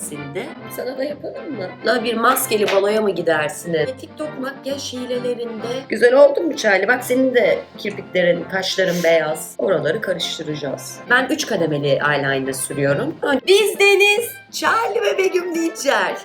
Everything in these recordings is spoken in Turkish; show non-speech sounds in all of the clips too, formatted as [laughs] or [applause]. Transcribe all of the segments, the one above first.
sayesinde sana da yapalım mı? La bir maskeli baloya mı gidersiniz? TikTok makyaj hilelerinde güzel oldun mu Charlie? Bak senin de kirpiklerin, kaşların beyaz. Oraları karıştıracağız. Ben 3 kademeli eyeliner sürüyorum. Biz Deniz, Charlie ve Begüm Dinçer.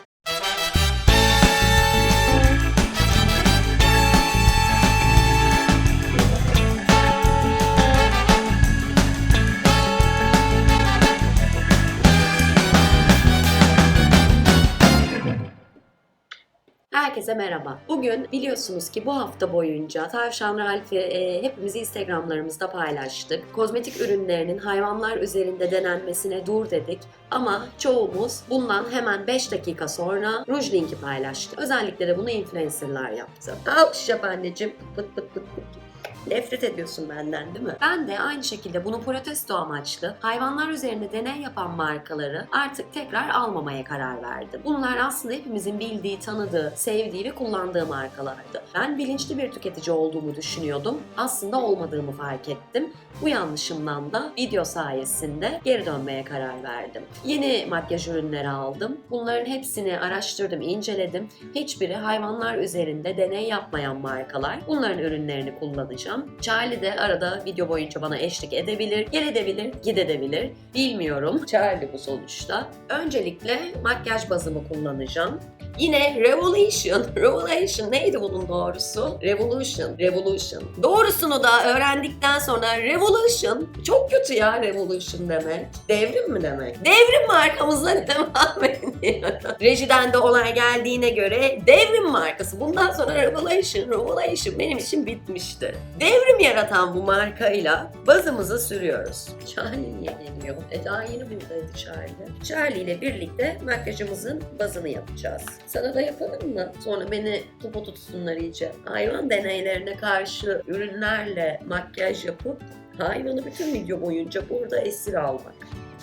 Herkese merhaba. Bugün biliyorsunuz ki bu hafta boyunca Tavşan Ralph'i e, hepimiz Instagramlarımızda paylaştık. Kozmetik ürünlerinin hayvanlar üzerinde denenmesine dur dedik. Ama çoğumuz bundan hemen 5 dakika sonra ruj linki paylaştı. Özellikle de bunu influencerlar yaptı. Alkış yap anneciğim. Pıt pıt pıt pıt. Nefret ediyorsun benden değil mi? Ben de aynı şekilde bunu protesto amaçlı hayvanlar üzerinde deney yapan markaları artık tekrar almamaya karar verdim. Bunlar aslında hepimizin bildiği, tanıdığı, sevdiği ve kullandığı markalardı. Ben bilinçli bir tüketici olduğumu düşünüyordum. Aslında olmadığımı fark ettim. Bu yanlışımdan da video sayesinde geri dönmeye karar verdim. Yeni makyaj ürünleri aldım. Bunların hepsini araştırdım, inceledim. Hiçbiri hayvanlar üzerinde deney yapmayan markalar. Bunların ürünlerini kullanacağım. Charlie de arada video boyunca bana eşlik edebilir, gel edebilir, gidebilir. Bilmiyorum. Charlie bu sonuçta. Öncelikle makyaj bazımı kullanacağım. Yine Revolution. [laughs] Revolution neydi bunun doğrusu? Revolution. Revolution. Doğrusunu da öğrendikten sonra Revolution. Çok kötü ya Revolution demek. Devrim mi demek? Devrim markamızla [laughs] devam ediyoruz. Rejiden de olay geldiğine göre devrim markası. Bundan sonra Revolution, Revolution benim için bitmişti. Devrim yaratan bu markayla bazımızı sürüyoruz. Charlie niye geliyor? E daha yeni buradaydı Charlie. Charlie ile birlikte makyajımızın bazını yapacağız. Sana da yapalım mı? Sonra beni topu tutsunlar iyice. Hayvan deneylerine karşı ürünlerle makyaj yapıp hayvanı bütün video boyunca burada esir almak.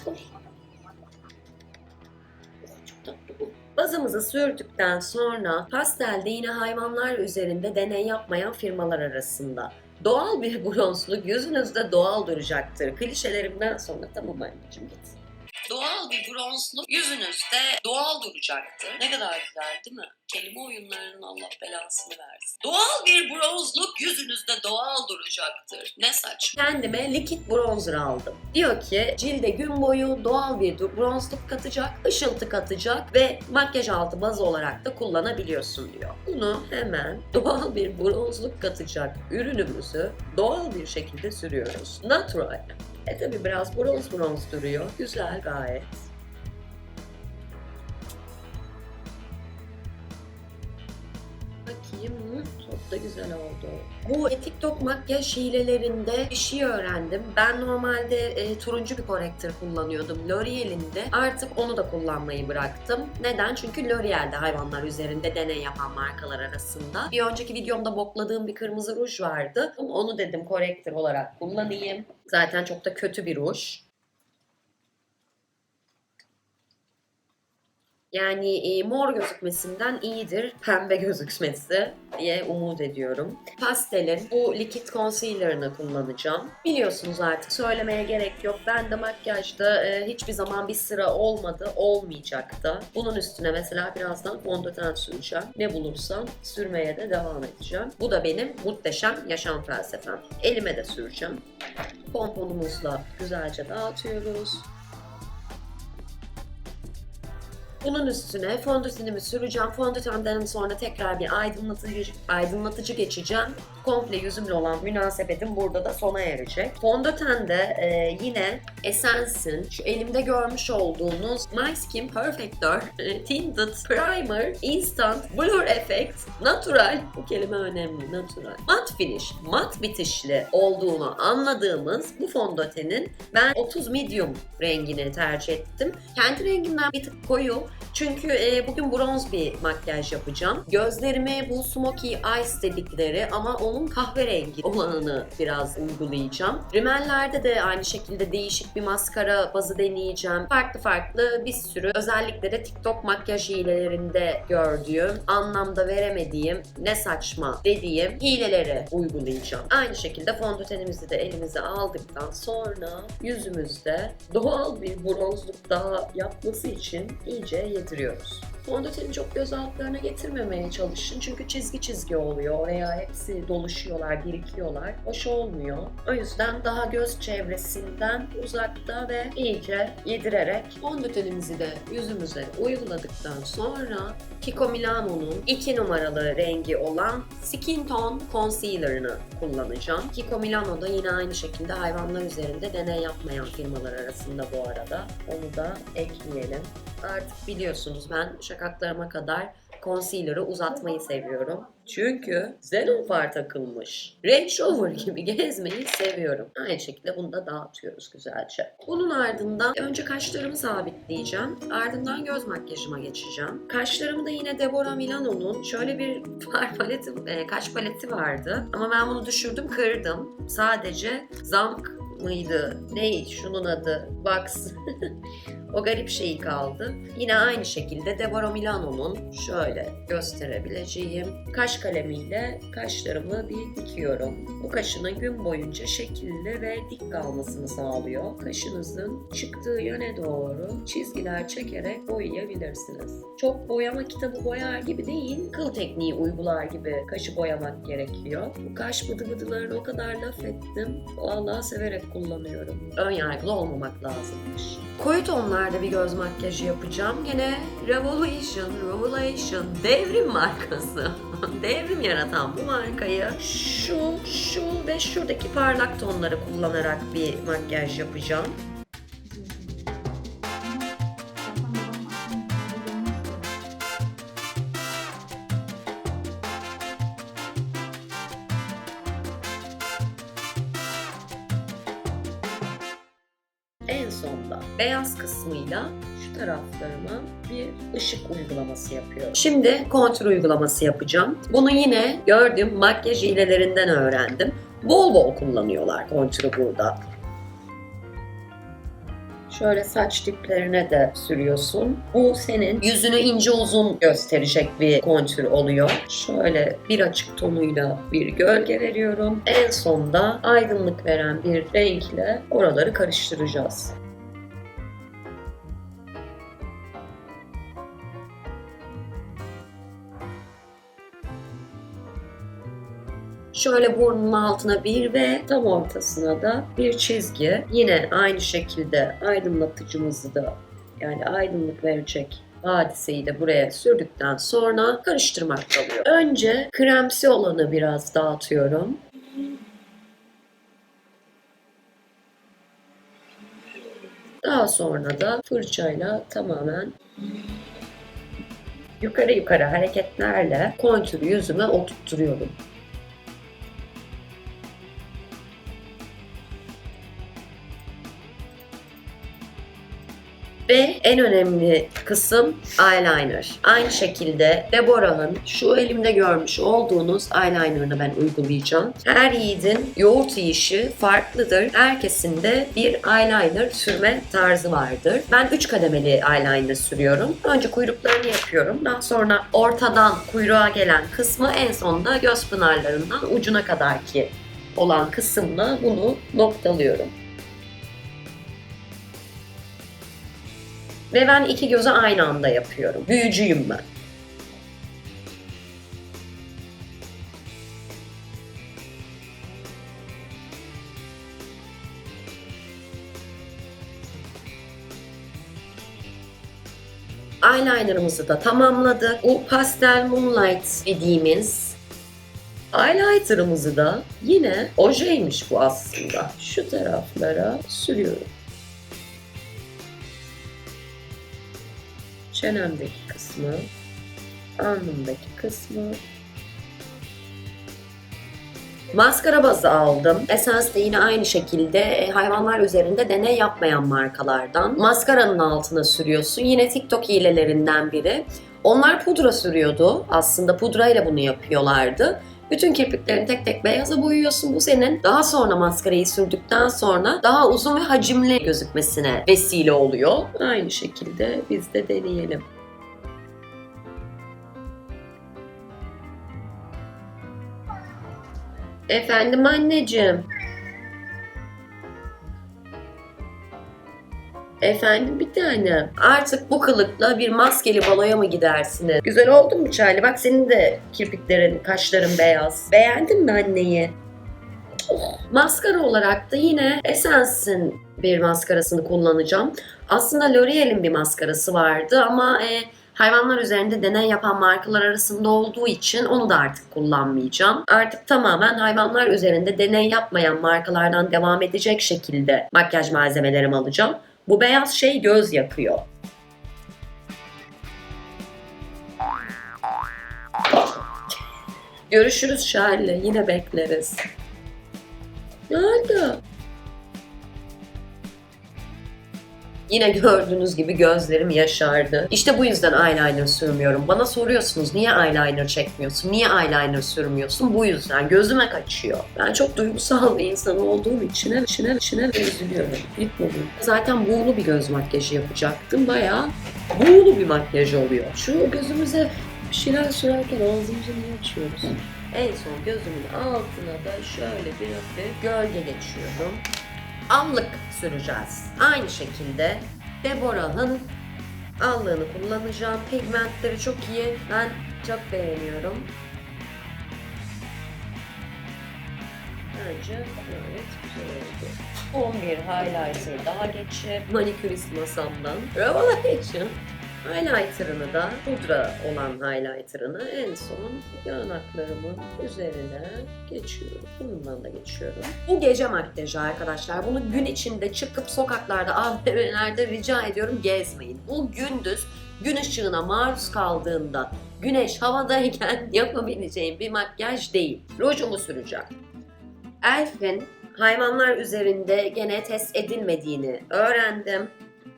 Bu. Bazımızı sürdükten sonra pastelde yine hayvanlar üzerinde deney yapmayan firmalar arasında. Doğal bir bronzluk yüzünüzde doğal duracaktır. Klişelerimden sonra tamam anneciğim git. Doğal bir bronzluk yüzünüzde doğal duracaktır. Ne kadar güzel değil mi? Kelime oyunlarının Allah belasını versin. Doğal bir bronzluk yüzünüzde doğal duracaktır. Ne saçma. Kendime likit bronzer aldım. Diyor ki cilde gün boyu doğal bir bronzluk katacak, ışıltı katacak ve makyaj altı baz olarak da kullanabiliyorsun diyor. Bunu hemen [laughs] doğal bir bronzluk katacak ürünümüzü doğal bir şekilde sürüyoruz. Natural. E tabi biraz bronz bronz duruyor. Güzel gayet. Bu TikTok makyaj hilelerinde bir şey öğrendim. Ben normalde e, turuncu bir korektör kullanıyordum L'Oreal'in de. Artık onu da kullanmayı bıraktım. Neden? Çünkü L'Oreal'de hayvanlar üzerinde deney yapan markalar arasında. Bir önceki videomda bokladığım bir kırmızı ruj vardı. Onu dedim korektör olarak kullanayım. Zaten çok da kötü bir ruj. Yani e, mor gözükmesinden iyidir pembe gözükmesi diye umut ediyorum. Pastelin bu likit concealer'ını kullanacağım. Biliyorsunuz artık söylemeye gerek yok. Ben de makyajda e, hiçbir zaman bir sıra olmadı, olmayacak da. Bunun üstüne mesela birazdan fondöten süreceğim. Ne bulursam sürmeye de devam edeceğim. Bu da benim muhteşem yaşam felsefem. Elime de süreceğim. Pomponumuzla güzelce dağıtıyoruz. Bunun üstüne fondötenimi süreceğim. Fondötenden sonra tekrar bir aydınlatıcı, aydınlatıcı geçeceğim. Komple yüzümle olan münasebetim burada da sona erecek. Fondötende e, yine Essence'in şu elimde görmüş olduğunuz My Skin Perfector e, Tinted Primer Instant Blur Effect Natural bu kelime önemli natural mat finish mat bitişli olduğunu anladığımız bu fondötenin ben 30 medium rengini tercih ettim. Kendi rengimden bir tık koyu Çünkü e, bugün bronz bir makyaj yapacağım. Gözlerime bu smoky eyes dedikleri ama onun kahverengi olanını biraz uygulayacağım. Rimellerde de aynı şekilde değişik bir maskara bazı deneyeceğim. Farklı farklı bir sürü özellikle de TikTok makyaj hilelerinde gördüğüm, anlamda veremediğim, ne saçma dediğim hileleri uygulayacağım. Aynı şekilde fondötenimizi de elimize aldıktan sonra yüzümüzde doğal bir bronzluk daha yapması için iyice yediriyoruz. Fondöteni çok göz altlarına getirmemeye çalışın çünkü çizgi çizgi oluyor veya hepsi doluşuyorlar, birikiyorlar. Hoş olmuyor. O yüzden daha göz çevresinden uzakta ve iyice yedirerek fondötenimizi de yüzümüze uyguladıktan sonra Kiko Milano'nun 2 numaralı rengi olan Skin Tone Concealer'ını kullanacağım. Kiko Milano da yine aynı şekilde hayvanlar üzerinde deney yapmayan firmalar arasında bu arada. Onu da ekleyelim. Artık biliyorsunuz ben şakaklarıma kadar concealer'ı uzatmayı seviyorum. Çünkü Xenon takılmış. Range Rover gibi [laughs] gezmeyi seviyorum. Aynı şekilde bunu da dağıtıyoruz güzelce. Bunun ardından önce kaşlarımı sabitleyeceğim. Ardından göz makyajıma geçeceğim. Kaşlarımı da yine Deborah Milano'nun şöyle bir far paleti, e, kaş paleti vardı. Ama ben bunu düşürdüm, kırdım. Sadece zamk mıydı? Ne şunun adı? Wax. [laughs] o garip şeyi kaldı. Yine aynı şekilde Deborah Milano'nun şöyle gösterebileceğim kaş kalemiyle kaşlarımı bir dikiyorum. Bu kaşının gün boyunca şekilli ve dik kalmasını sağlıyor. Kaşınızın çıktığı yöne doğru çizgiler çekerek boyayabilirsiniz. Çok boyama kitabı boyar gibi değil, kıl tekniği uygular gibi kaşı boyamak gerekiyor. Bu kaş bıdı bıdılarını o kadar laf ettim. Vallahi severek kullanıyorum. Ön yargılı olmamak lazımmış. Koyu tonlarda bir göz makyajı yapacağım. Gene Revolution, Revolution devrim markası. [laughs] devrim yaratan bu markayı şu, şu ve şuradaki parlak tonları kullanarak bir makyaj yapacağım. Kısmıyla şu taraflarıma bir ışık uygulaması yapıyorum. Şimdi kontür uygulaması yapacağım. Bunu yine gördüğüm makyaj hilelerinden öğrendim. Bol bol kullanıyorlar kontürü burada. Şöyle saç diplerine de sürüyorsun. Bu senin yüzünü ince uzun gösterecek bir kontür oluyor. Şöyle bir açık tonuyla bir gölge veriyorum. En sonda aydınlık veren bir renkle oraları karıştıracağız. Şöyle burnun altına bir ve tam ortasına da bir çizgi. Yine aynı şekilde aydınlatıcımızı da yani aydınlık verecek hadiseyi de buraya sürdükten sonra karıştırmak kalıyor. Önce kremsi olanı biraz dağıtıyorum. Daha sonra da fırçayla tamamen yukarı yukarı hareketlerle kontürü yüzüme oturtturuyorum. Ve en önemli kısım eyeliner. Aynı şekilde Deborah'ın şu elimde görmüş olduğunuz eyelinerını ben uygulayacağım. Her yiğidin yoğurt yiyişi farklıdır. Herkesin de bir eyeliner sürme tarzı vardır. Ben 3 kademeli eyeliner sürüyorum. Önce kuyruklarını yapıyorum. Daha sonra ortadan kuyruğa gelen kısmı en sonda göz pınarlarından ucuna kadar ki olan kısımla bunu noktalıyorum. Ve ben iki gözü aynı anda yapıyorum. Büyücüyüm ben. Eyelinerımızı da tamamladık. Bu Pastel Moonlight dediğimiz Highlighter'ımızı da yine ojeymiş bu aslında. Şu taraflara sürüyorum. Çenemdeki kısmı, alnımdaki kısmı Maskara bazı aldım. Essence de yine aynı şekilde e, hayvanlar üzerinde deney yapmayan markalardan. Maskaranın altına sürüyorsun. Yine TikTok hilelerinden biri. Onlar pudra sürüyordu. Aslında pudrayla bunu yapıyorlardı. Bütün kirpiklerini tek tek beyaza boyuyorsun. Bu senin daha sonra maskarayı sürdükten sonra daha uzun ve hacimli gözükmesine vesile oluyor. Aynı şekilde biz de deneyelim. Efendim anneciğim. Efendim bir tane. Artık bu kılıkla bir maskeli baloya mı gidersiniz? Güzel oldun mu Charlie? Bak senin de kirpiklerin, kaşların beyaz. Beğendin mi anneyi? Oh, Maskara olarak da yine Essence'in bir maskarasını kullanacağım. Aslında L'Oreal'in bir maskarası vardı ama e, hayvanlar üzerinde deney yapan markalar arasında olduğu için onu da artık kullanmayacağım. Artık tamamen hayvanlar üzerinde deney yapmayan markalardan devam edecek şekilde makyaj malzemelerimi alacağım. Bu beyaz şey göz yakıyor. Görüşürüz Charlie. Yine bekleriz. Nerede? Yine gördüğünüz gibi gözlerim yaşardı. İşte bu yüzden eyeliner sürmüyorum. Bana soruyorsunuz niye eyeliner çekmiyorsun, niye eyeliner sürmüyorsun? Bu yüzden gözüme kaçıyor. Ben çok duygusal bir insan olduğum için içine içine üzülüyorum. Gitmedim. Zaten buğulu bir göz makyajı yapacaktım. Bayağı buğulu bir makyaj oluyor. Şu gözümüze bir şeyler sürerken ağzımızı niye açıyoruz? En son gözümün altına da şöyle bir hafif gölge geçiyorum allık süreceğiz. Aynı şekilde Deborah'ın allığını kullanacağım. Pigmentleri çok iyi. Ben çok beğeniyorum. Bence gayet güzel oldu. 11 highlighter daha geçip manikürist masamdan Revelation highlighter'ını da pudra olan highlighter'ını en son yanaklarımın üzerine geçiyorum. Bundan da geçiyorum. Bu gece makyajı arkadaşlar. Bunu gün içinde çıkıp sokaklarda, AVM'lerde rica ediyorum gezmeyin. Bu gündüz gün ışığına maruz kaldığında güneş havadayken [laughs] yapabileceğim bir makyaj değil. Rujumu süreceğim. Elf'in hayvanlar üzerinde gene test edilmediğini öğrendim.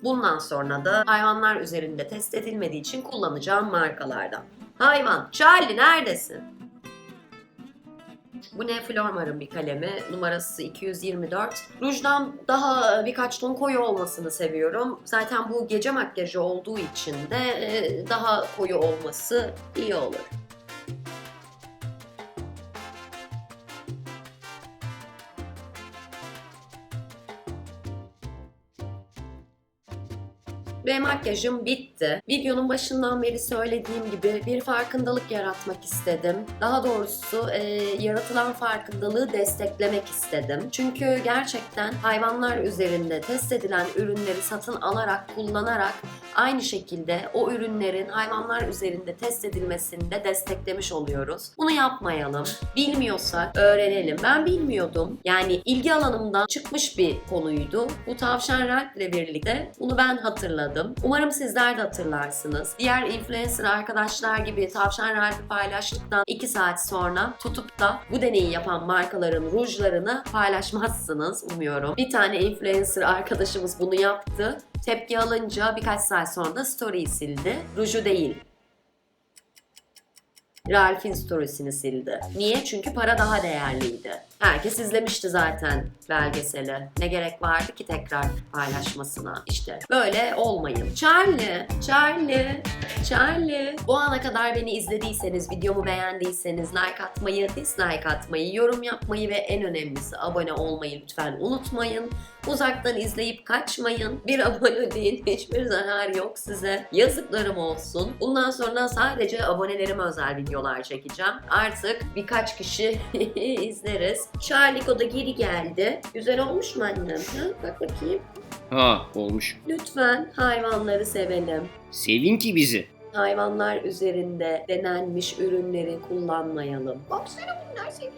Bundan sonra da hayvanlar üzerinde test edilmediği için kullanacağım markalardan. Hayvan, Charlie neredesin? Bu ne Flormar'ın bir kalemi. Numarası 224. Rujdan daha birkaç ton koyu olmasını seviyorum. Zaten bu gece makyajı olduğu için de e, daha koyu olması iyi olur. Ve makyajım bitti. Videonun başından beri söylediğim gibi bir farkındalık yaratmak istedim. Daha doğrusu e, yaratılan farkındalığı desteklemek istedim. Çünkü gerçekten hayvanlar üzerinde test edilen ürünleri satın alarak, kullanarak aynı şekilde o ürünlerin hayvanlar üzerinde test edilmesini de desteklemiş oluyoruz. Bunu yapmayalım. Bilmiyorsak öğrenelim. Ben bilmiyordum. Yani ilgi alanımdan çıkmış bir konuydu. Bu tavşan ile birlikte bunu ben hatırladım. Umarım sizler de hatırlarsınız. Diğer influencer arkadaşlar gibi tavşan rengi paylaştıktan 2 saat sonra tutup da bu deneyi yapan markaların rujlarını paylaşmazsınız umuyorum. Bir tane influencer arkadaşımız bunu yaptı. Tepki alınca birkaç saat sonra da story'i sildi. Ruju değil. Ralph'in storiesini sildi. Niye? Çünkü para daha değerliydi. Herkes izlemişti zaten belgeseli. Ne gerek vardı ki tekrar paylaşmasına? İşte böyle olmayın. Charlie, Charlie, Charlie. Bu ana kadar beni izlediyseniz, videomu beğendiyseniz like atmayı, dislike atmayı, yorum yapmayı ve en önemlisi abone olmayı lütfen unutmayın. Uzaktan izleyip kaçmayın. Bir abone değil, hiçbir zarar yok size. Yazıklarım olsun. Bundan sonra sadece abonelerime özel videolar çekeceğim. Artık birkaç kişi [laughs] izleriz. Charliko da geri geldi. Güzel olmuş mu annem? Ha? Bak bakayım. Ha olmuş. Lütfen hayvanları sevelim. Sevin ki bizi. Hayvanlar üzerinde denenmiş ürünleri kullanmayalım. Baksana bunlar mi?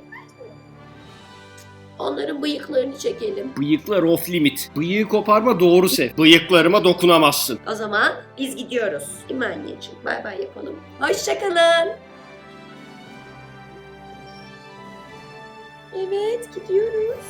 Onların bıyıklarını çekelim. Bıyıklar off limit. Bıyığı koparma doğru sev. Bıyıklarıma dokunamazsın. O zaman biz gidiyoruz. Değil mi anneciğim? Bay bay yapalım. Hoşçakalın. Evet gidiyoruz.